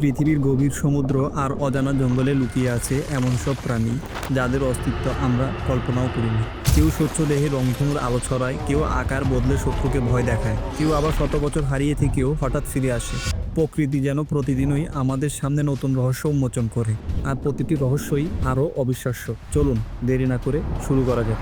পৃথিবীর গভীর সমুদ্র আর অজানা জঙ্গলে লুকিয়ে আছে এমন সব প্রাণী যাদের অস্তিত্ব আমরা কল্পনাও করিনি। কেউ স্বচ্ছ দেহে রংধনুর আলো ছড়ায়, কেউ আকার বদলে শত্রুকে ভয় দেখায়, কেউ আবার শত বছর হারিয়ে থেকেও হঠাৎ ফিরে আসে। প্রকৃতি যেন প্রতিদিনই আমাদের সামনে নতুন রহস্য উন্মোচন করে আর প্রতিটি রহস্যই আরও অবিশ্বাস্য। চলুন, দেরি না করে শুরু করা যাক।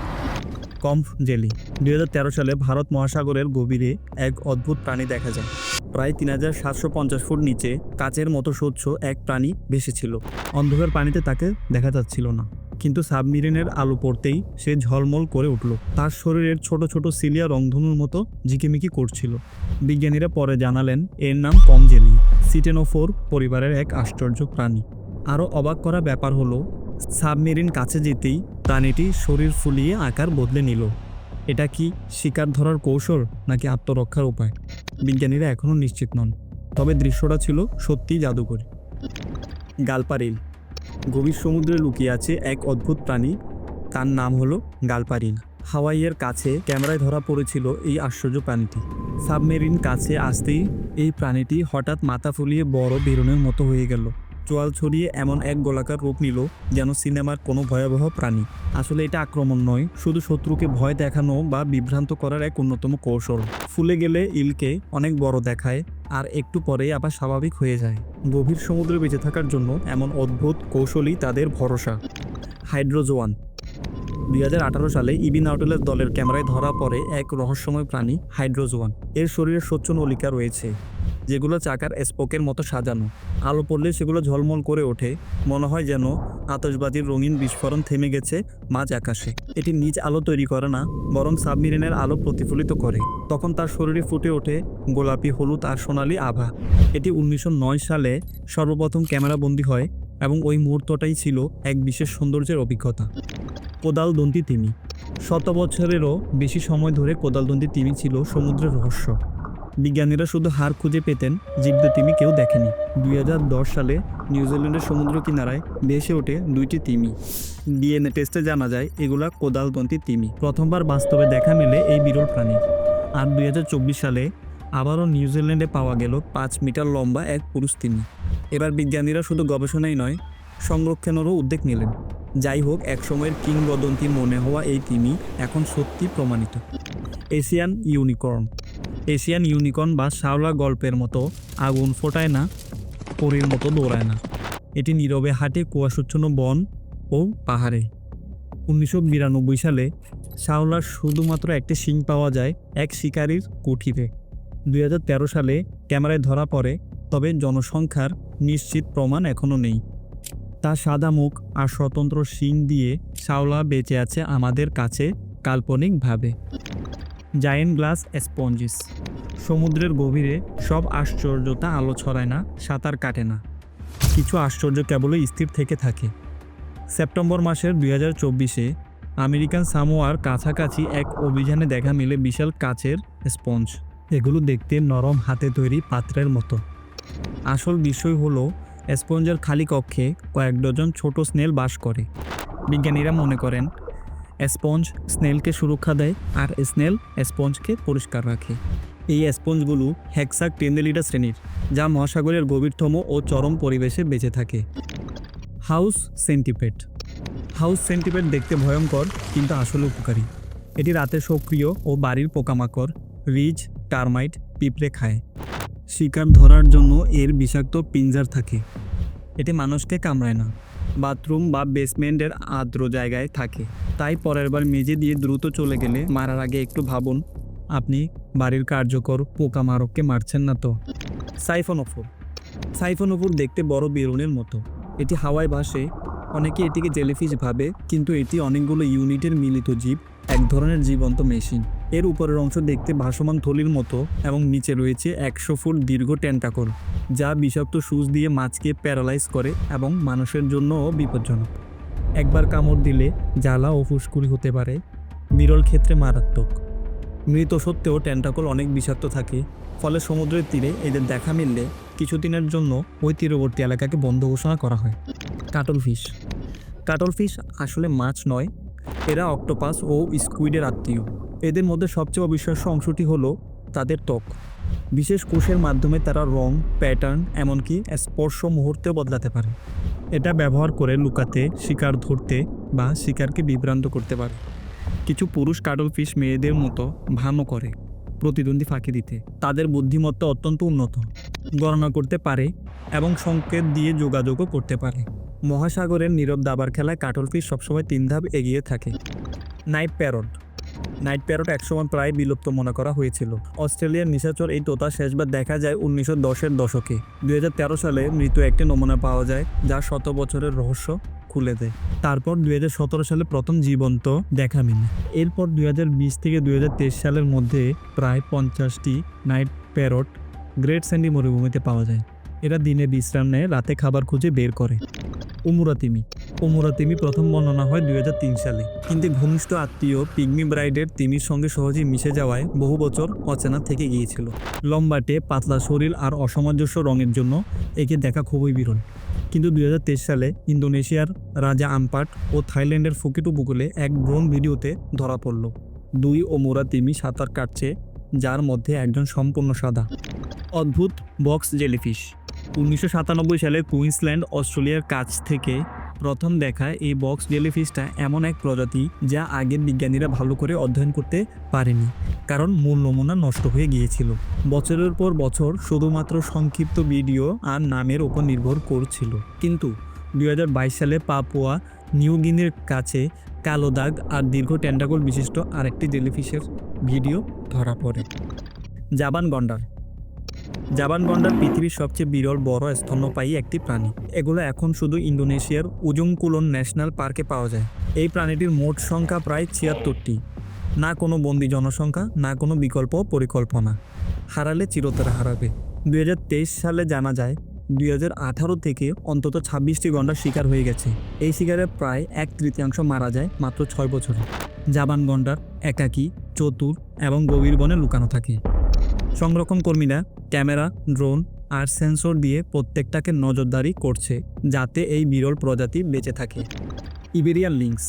Comb jelly. দু হাজার তেরো সালে ভারত মহাসাগরের গভীরে এক অদ্ভুত প্রাণী দেখা যায়। প্রায় তিন হাজার সাতশো পঞ্চাশ ফুট নিচে কাচের মতো স্বচ্ছ এক প্রাণী ভেসেছিল অন্ধকার পানিতে তাকে দেখা যাচ্ছিল না। কিন্তু সাবমেরিনের আলো পড়তেই সে ঝলমল করে উঠল। তার শরীরের ছোট ছোট সিলিয়া রংধনুর মতো ঝিকিমিকি করছিল। বিজ্ঞানীরা পরে জানালেন, এর নাম কমজেলি সিটেনোফোর পরিবারের এক আশ্চর্য প্রাণী। আরও অবাক করা ব্যাপার হলো, সাবমেরিন কাছে যেতেই প্রাণীটি শরীর ফুলিয়ে আকার বদলে নিল। এটা কি শিকার ধরার কৌশল নাকি আত্মরক্ষার উপায়? বিজ্ঞানীরা এখনও নিশ্চিত নন। তবে দৃশ্যটা ছিল সত্যিই জাদুকরী। গালপারিল। গভীর সমুদ্রে লুকিয়ে আছে এক অদ্ভুত প্রাণী। তার নাম হলো গালপারিল। হাওয়াইয়ের কাছে ক্যামেরায় ধরা পড়েছিল এই আশ্চর্য প্রাণীটি। সাবমেরিন কাছে আসতেই এই প্রাণীটি হঠাৎ মাথা ফুলিয়ে বড় বেরোনের মতো হয়ে গেল। চোয়াল ছড়িয়ে এমন এক গোলাকার রূপ নিল যেন সিনেমার কোনো ভয়াবহ প্রাণী। আসলে এটা আক্রমণ নয়, শুধু শত্রুকে ভয় দেখানো বা বিভ্রান্ত করার এক অন্যতম কৌশল। ফুলে গেলে ইলকে অনেক বড় দেখায়, আর একটু পরেই আবার স্বাভাবিক হয়ে যায়। গভীর সমুদ্রে বেঁচে থাকার জন্য এমন অদ্ভুত কৌশলই তাদের ভরসা। হাইড্রোজোয়ান। দুই হাজার আঠারো সালে ইবি নাউটেলের দলের ক্যামেরায় ধরা পড়ে এক রহস্যময় প্রাণী, হাইড্রোজোয়ান। এর শরীরে স্বচ্ছ নলিকা রয়েছে। যেগুলো চাকার স্পোকের মতো সাজানো। আলো পড়লে সেগুলো ঝলমল করে ওঠে। মনে হয় যেন আতশবাজির রঙিন বিস্ফোরণ থেমে গেছে মাঝ আকাশে। এটি নিজ আলো তৈরি করে না, বরং সাবমেরিনের আলো প্রতিফলিত করে। তখন তার শরীরে ফুটে ওঠে গোলাপি, হলুদ আর সোনালি আভা। এটি উনিশশো নয় সালে সর্বপ্রথম ক্যামেরাবন্দি হয় এবং ওই মুহূর্তটাই ছিল এক বিশেষ সৌন্দর্যের অভিজ্ঞতা। কোদালদন্তি তিমি। শত বছরেরও বেশি সময় ধরে কোদালদন্তি তিমি ছিল সমুদ্রের রহস্য। বিজ্ঞানীরা শুধু হার খুঁজে পেতেন জীবদ তিমি কেউ দেখেনি। দুই হাজার দশ সালে নিউজিল্যান্ডের সমুদ্র কিনারায় ভেসে ওঠে দুইটি তিমি। ডিএনএ টেস্টে জানা যায়, এগুলা কোদালদন্তি তিমি। প্রথমবার বাস্তবে দেখা মেলে এই বিরল প্রাণী। আর দুই হাজার চব্বিশ সালে আবারও নিউজিল্যান্ডে পাওয়া গেল পাঁচ মিটার লম্বা এক পুরুষ তিমি। এবার বিজ্ঞানীরা শুধু গবেষণাই নয়, সংরক্ষণেরও উদ্যোগ নিলেন। যাই হোক, একসময়ের কিংবদন্তি মনে হওয়া এই তিমি এখন সত্যি প্রমাণিত। Asian unicorn. এশিয়ান ইউনিকর্ন বা শাওলা গল্পের মতো আগুন ফোটায় না, পরীর মতো দৌড়ায় না। এটি নীরবে হাঁটে, কুয়াশচ্ছন্ন বন ও পাহাড়ে। উনিশশো বিরানব্বই সালে শাওলার শুধুমাত্র একটি শিং পাওয়া যায় এক শিকারীর কুঠিতে দুই হাজার তেরো সালে ক্যামেরায় ধরা পড়ে, তবে জনসংখ্যার নিশ্চিত প্রমাণ এখনও নেই। তার সাদা মুখ আর স্বতন্ত্র শিং দিয়ে শাওলা বেঁচে আছে আমাদের কাছে কাল্পনিকভাবে। Giant glass স্পঞ্জিস। সমুদ্রের গভীরে সব আশ্চর্যতা আলো ছড়ায় না, সাঁতার কাটে না। কিছু আশ্চর্য কেবলই স্থির থেকে থাকে। সেপ্টেম্বর মাসের দুই হাজার চব্বিশে আমেরিকান সামোয়ার কাছাকাছি এক অভিযানে দেখা মিলে বিশাল কাচের স্পঞ্জ। এগুলো দেখতে নরম হাতে তৈরি পাত্রের মতো। আসল বিষয় হলো, স্পঞ্জের খালি কক্ষে কয়েক ডজন ছোট স্নেল বাস করে। বিজ্ঞানীরা মনে করেন স্পঞ্জ স্নেলকে সুরক্ষা দেয় আর স্নেল স্পঞ্জকে পরিষ্কার রাখে। এই স্পঞ্জগুলো হেক্সাক টেন্ডেলিডা শ্রেণির, যা মহাসাগরের গভীরতম ও চরম পরিবেশে বেঁচে থাকে। হাউস সেন্টিপেড। হাউস সেন্টিপেড দেখতে ভয়ঙ্কর, কিন্তু আসলে উপকারী। এটি রাতে সক্রিয় ও বাড়ির পোকামাকড়, রিজ, টার্মাইট পিঁপড়ে খায়। শিকার ধরার জন্য এর বিষাক্ত পিঞ্জার থাকে। এটি মানুষকে কামড়ায় না। বাথরুম বা বেসমেন্টের আর্দ্র জায়গায় থাকে। তাই পরের বার মেজে দিয়ে দ্রুত চলে গেলে মারার আগে একটু ভাবুন, আপনি বাড়ির কার্যকর পোকামারককে মারছেন না তো? সাইফোনোফোর। সাইফোনোফোর দেখতে বড় বেরুনের মতো। এটি হাওয়ায় ভাসে, অনেকে এটিকে জেলিফিশ ভাবে, কিন্তু এটি অনেকগুলো ইউনিটের মিলিত জীব, এক ধরনের জীবন্ত মেশিন। এর উপরের অংশ দেখতে ভাসমান থলির মতো এবং নিচে রয়েছে একশো ফুট দীর্ঘ টেন্টাকল যা বিষাক্ত সুচ দিয়ে মাছকে প্যারালাইজ করে এবং মানুষের জন্যও বিপজ্জনক। একবার কামড় দিলে জ্বালা ও ফুসকুড়ি হতে পারে। বিরল ক্ষেত্রে মারাত্মক। মৃত সত্ত্বেও টেন্টাকল অনেক বিষাক্ত থাকে, ফলে সমুদ্রের তীরে এদের দেখা মিললে কিছুদিনের জন্য ওই তীরবর্তী এলাকাকে বন্ধ ঘোষণা করা হয়। কাটল ফিশ কাটল ফিশ আসলে মাছ নয়, এরা অক্টোপাস ও স্কুইডের আত্মীয়। এদের মধ্যে সবচেয়ে অবিশ্বাস্য অংশটি হলো তাদের ত্বক। বিশেষ কোষের মাধ্যমে তারা রং প্যাটার্ন এমনকি স্পর্শ মুহূর্তেও বদলাতে পারে। এটা ব্যবহার করে লুকাতে, শিকার ধরতে বা শিকারকে বিভ্রান্ত করতে পারে। কিছু পুরুষ কাডল ফিশ মেয়েদের মতো ভানো করে প্রতিদ্বন্দ্বী ফাঁকি দিতে। তাদের বুদ্ধিমত্তা অত্যন্ত উন্নত, গণনা করতে পারে এবং সংকেত দিয়ে যোগাযোগও করতে পারে। মহাসাগরের নীরব দাবার খেলায় কাটল ফিশ সবসময় তিন ধাপ এগিয়ে থাকে। Night parrot. নাইট প্যারট একসময় প্রায় বিলুপ্ত মনে করা হয়েছিল। অস্ট্রেলিয়ার নিশাচর এই তোতা শেষবার দেখা যায় উনিশশো দশের দশকে। দুই হাজার তেরো সালে মৃত একটি নমুনা পাওয়া যায়, যা শত বছরের রহস্য খুলে দেয়। তারপর দুই হাজার সতেরো সালে প্রথম জীবন্ত দেখা মিলে। এরপর দুই হাজার বিশ থেকে দুই হাজার তেইশ সালের মধ্যে প্রায় পঞ্চাশটি নাইট প্যারট গ্রেট স্যান্ডি মরুভূমিতে পাওয়া যায়। এরা দিনে বিশ্রাম নেয়, রাতে খাবার খুঁজে বের করে। উমুরা তিমি উমুরা তিমি প্রথম বর্ণনা হয় দুই হাজার তিন সালে। কিন্তু ঘনিষ্ঠ আত্মীয় পিগমি ব্রাইডের তিমির সঙ্গে সহজেই মিশে যাওয়ায় বহু বছর অচেনা থেকে গিয়েছিল। লম্বাটে, পাতলা শরীর আর অসামঞ্জস্য রঙের জন্য একে দেখা খুবই বিরল। কিন্তু দুই হাজার তেইশ সালে ইন্দোনেশিয়ার রাজা আম্পাট ও থাইল্যান্ডের ফুকিট উপকূলে এক ড্রোন ভিডিওতে ধরা পড়ল। দুই ওমুরা তিমি সাঁতার কাটছে, যার মধ্যে একজন সম্পূর্ণ সাদা। অদ্ভুত বক্স জেলিফিশ। উনিশশো সাতানব্বই সালে কুইন্সল্যান্ড, অস্ট্রেলিয়ার কাছ থেকে প্রথম দেখা এই বক্স জেলিফিশটা এমন এক প্রজাতি যা আগের বিজ্ঞানীরা ভালো করে অধ্যয়ন করতে পারেনি, কারণ মূল নমুনা নষ্ট হয়ে গিয়েছিল। বছরের পর বছর শুধুমাত্র সংক্ষিপ্ত ভিডিও আর নামের ওপর নির্ভর করছিল। কিন্তু দু হাজার বাইশ সালে পাপুয়া নিউ গিনির কাছে কালো দাগ আর দীর্ঘ টেন্ডাগোল বিশিষ্ট আরেকটি জেলিফিশের ভিডিও ধরা পড়ে। জাবান গন্ডার জাবান গন্ডার পৃথিবীর সবচেয়ে বিরল বড় স্তন্যপায়ী একটি প্রাণী। এগুলো এখন শুধু ইন্দোনেশিয়ার উজুংকুলন ন্যাশনাল পার্কে পাওয়া যায়। এই প্রাণীটির মোট সংখ্যা প্রায় ছিয়াত্তরটি। না কোনো বন্দি জনসংখ্যা, না কোনো বিকল্প পরিকল্পনা। হারালে চিরতরে হারাবে। দুই হাজার তেইশ সালে জানা যায়, দুই হাজার আঠারো থেকে অন্তত ছাব্বিশটি গন্ডার শিকার হয়ে গেছে। এই শিকারে প্রায় এক তৃতীয়াংশ মারা যায় মাত্র ছয় বছরে। জাবান গন্ডার, একাকী, চতুর এবং গভীর বনে লুকানো থাকে। সংরক্ষণ কর্মীরা ক্যামেরা, ড্রোন আর সেন্সর দিয়ে প্রত্যেকটাকে নজরদারি করছে যাতে এই বিরল প্রজাতি বেঁচে থাকে। ইবেরিয়ান লিংস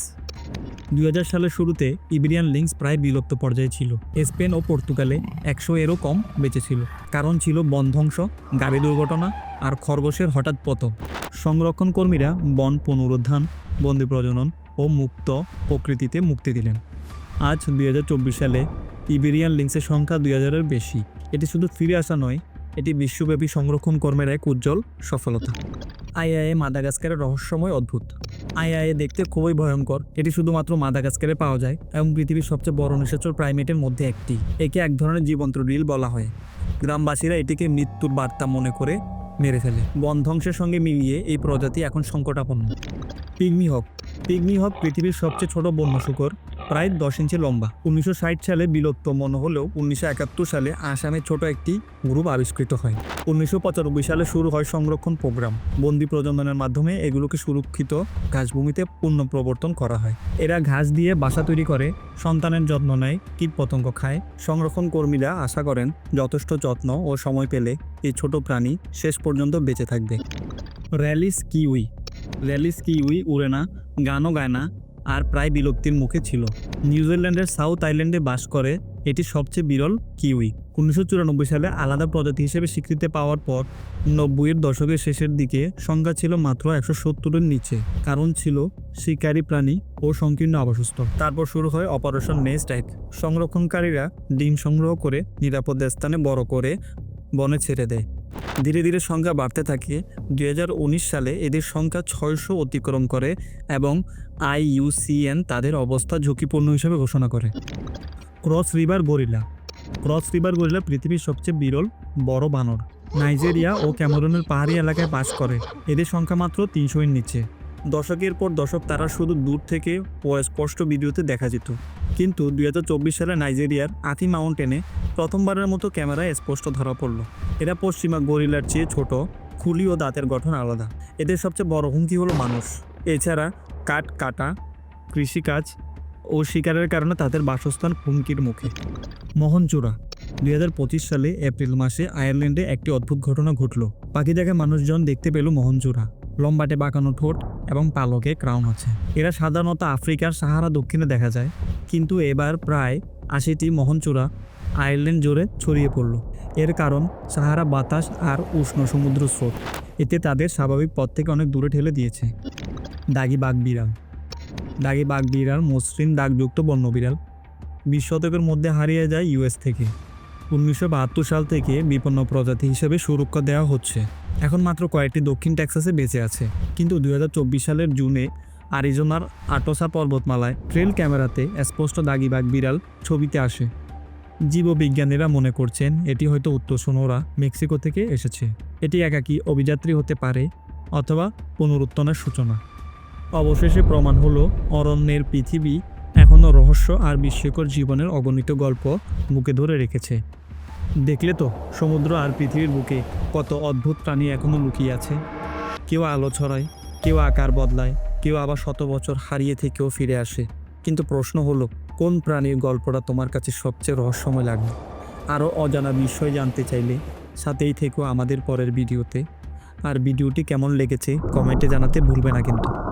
দুই হাজার সালের শুরুতে ইবেরিয়ান লিংস প্রায় বিলুপ্ত পর্যায়ে ছিল। স্পেন ও পর্তুগালে একশো এরও কম বেঁচে ছিল। কারণ ছিল বন ধ্বংস, গাড়ি দুর্ঘটনা আর খরগোশের হঠাৎ পতন। সংরক্ষণ কর্মীরা বন পুনরুদ্ধান, বন্দি প্রজনন ও মুক্ত প্রকৃতিতে মুক্তি দিলেন। আজ দু হাজার চব্বিশ সালে ইবেরিয়ান লিংসের সংখ্যা দুই হাজারের বেশি। এটি শুধু ফিরে আসা নয়, এটি বিশ্বব্যাপী সংরক্ষণ কর্মের এক উজ্জ্বল সফলতা। আইআইএ মাদাগাস্কারের রহস্যময় অদ্ভুত। আইআইএ দেখতে খুবই ভয়ঙ্কর। এটি শুধুমাত্র মাদাগাস্কারে পাওয়া যায় এবং পৃথিবীর সবচেয়ে বড় নিশাচর প্রাইমেটের মধ্যে একটি। একে এক ধরনের জীবন্ত রিল বলা হয়। গ্রামবাসীরা এটিকে মৃত্যুর বার্তা মনে করে মেরে ফেলে। বন ধ্বংসের সঙ্গে মিলিয়ে এই প্রজাতি এখন সংকটাপন্ন। পিগমি হক পিগমি হক পৃথিবীর সবচেয়ে ছোট বন্য শুকর। প্রায় দশ ইঞ্চি লম্বা। উনিশশো ষাট সালে বিলুপ্ত মনে হলেও উনিশশো একাত্তর সালে আসামে ছোট একটি গ্রুপ আবিষ্কৃত হয়। উনিশশো পঁচানব্বই সালে শুরু হয় সংরক্ষণ প্রোগ্রাম। বন্দি প্রজননের মাধ্যমে এগুলোকে সুরক্ষিত ঘাসভূমিতে পুনঃপ্রবর্তন করা হয়। এরা ঘাস দিয়ে বাসা তৈরি করে, সন্তানের যত্ন নেয়, কীট পতঙ্গ খায়। সংরক্ষণ কর্মীরা আশা করেন যথেষ্ট যত্ন ও সময় পেলে এই ছোট প্রাণী শেষ পর্যন্ত বেঁচে থাকবে। র্যালিস কিউই। র্যালিস কিউই, উড়ে না, গানও গায় না আর প্রায় বিলুপ্তির মুখে ছিল। নিউজিল্যান্ডের সাউথ আইল্যান্ডে বাস করে এটি সবচেয়ে বিরল কিউই। উনিশশো চুরানব্বই সালে আলাদা প্রজাতি হিসেবে স্বীকৃতি পাওয়ার পর নব্বইয়ের দশকের শেষের দিকে সংখ্যা ছিল মাত্র একশো সত্তরের নিচে। কারণ ছিল শিকারী প্রাণী ও সংকীর্ণ আবাসস্থল। তারপর শুরু হয় অপারেশন নেস্ট এক সংরক্ষণকারীরা ডিম সংগ্রহ করে নিরাপদ স্থানে বড় করে বনে ছেড়ে দেয়। ধীরে ধীরে সংখ্যা বাড়তে থাকে। দু হাজার উনিশ সালে এদের সংখ্যা ছয়শো অতিক্রম করে এবং আইইউসিএন তাদের অবস্থা ঝুঁকিপূর্ণ হিসেবে ঘোষণা করে। Cross River gorilla. Cross River gorilla পৃথিবীর সবচেয়ে বিরল, বড় বানর। নাইজেরিয়া ও ক্যামেরুনের পাহাড়ি এলাকায় বাস করে। এদের সংখ্যা মাত্র তিনশো এর নিচে। দশকের পর দশক তারা শুধু দূর থেকে স্পষ্ট ভিডিওতে দেখা যেত। কিন্তু দুই হাজার চব্বিশ সালে নাইজেরিয়ার আথি মাউন্টেনে প্রথমবারের মতো ক্যামেরায় স্পষ্ট ধরা পড়ল। এরা পশ্চিমা গরিলার চেয়ে ছোট, খুলি ও দাঁতের গঠন আলাদা। এদের সবচেয়ে বড় হুমকি হলো মানুষ। এছাড়া কাঠ কাটা, কৃষিকাজ ও শিকারের কারণে তাদের বাসস্থান হুমকির মুখে। মোহনচূড়া, দুই হাজার পঁচিশ সালে এপ্রিল মাসে আয়ারল্যান্ডে একটি অদ্ভুত ঘটনা ঘটল। পাখি দেখে মানুষজন দেখতে পেল মোহনচূড়া। লম্বাটে বাঁকানো ঠোঁট এবং পালকে ক্রাউন আছে। এরা সাধারণত আফ্রিকার সাহারা দক্ষিণে দেখা যায়, কিন্তু এবার প্রায় আশিটি মোহনচূড়া আয়ারল্যান্ড জুড়ে ছড়িয়ে পড়ল। এর কারণ সাহারা বাতাস আর উষ্ণ সমুদ্র স্রোত। এতে তাদের স্বাভাবিক পথ থেকে অনেক দূরে ঠেলে দিয়েছে। দাগি বাঘ বিড়াল। দাগি বাঘ বিড়াল মসৃণ দাগযুক্ত বন্য বিড়াল। বিশ শতকের মধ্যে হারিয়ে যায় ইউএস থেকে। উনিশশো বাহাত্তর সাল থেকে বিপন্ন প্রজাতি হিসেবে সুরক্ষা দেওয়া হচ্ছে। এখন মাত্র কয়েকটি দক্ষিণ টেক্সাসে বেঁচে আছে। কিন্তু দু হাজার চব্বিশ সালের জুনে আরিজোনার আটোসা পর্বতমালায় ট্রেল ক্যামেরাতে স্পষ্ট দাগিবাগ বিড়াল ছবিতে আসে। জীববিজ্ঞানীরা মনে করছেন এটি হয়তো উত্তর সোনোরা মেক্সিকো থেকে এসেছে। এটি একাকী অভিযাত্রী হতে পারে অথবা পুনরুত্থানের সূচনা। অবশেষে প্রমাণ হলো, অরণ্যের পৃথিবী এখনও রহস্য আর বিস্ময়কর জীবনের অগণিত গল্প বুকে ধরে রেখেছে। দেখলে তো সমুদ্র আর পৃথিবীর বুকে কত অদ্ভুত প্রাণী এখনও লুকিয়ে আছে। কেউ আলো ছড়ায়, কেউ আকার বদলায়, কেউ আবার শত বছর হারিয়ে থেকেও ফিরে আসে। কিন্তু প্রশ্ন হলো, কোন প্রাণীর গল্পটা তোমার কাছে সবচেয়ে রহস্যময় লাগে আরও অজানা বিষয় জানতে চাইলে সাথেই থেকো আমাদের পরের ভিডিওতে। আর ভিডিওটি কেমন লেগেছে কমেন্টে জানাতে ভুলবে না কিন্তু।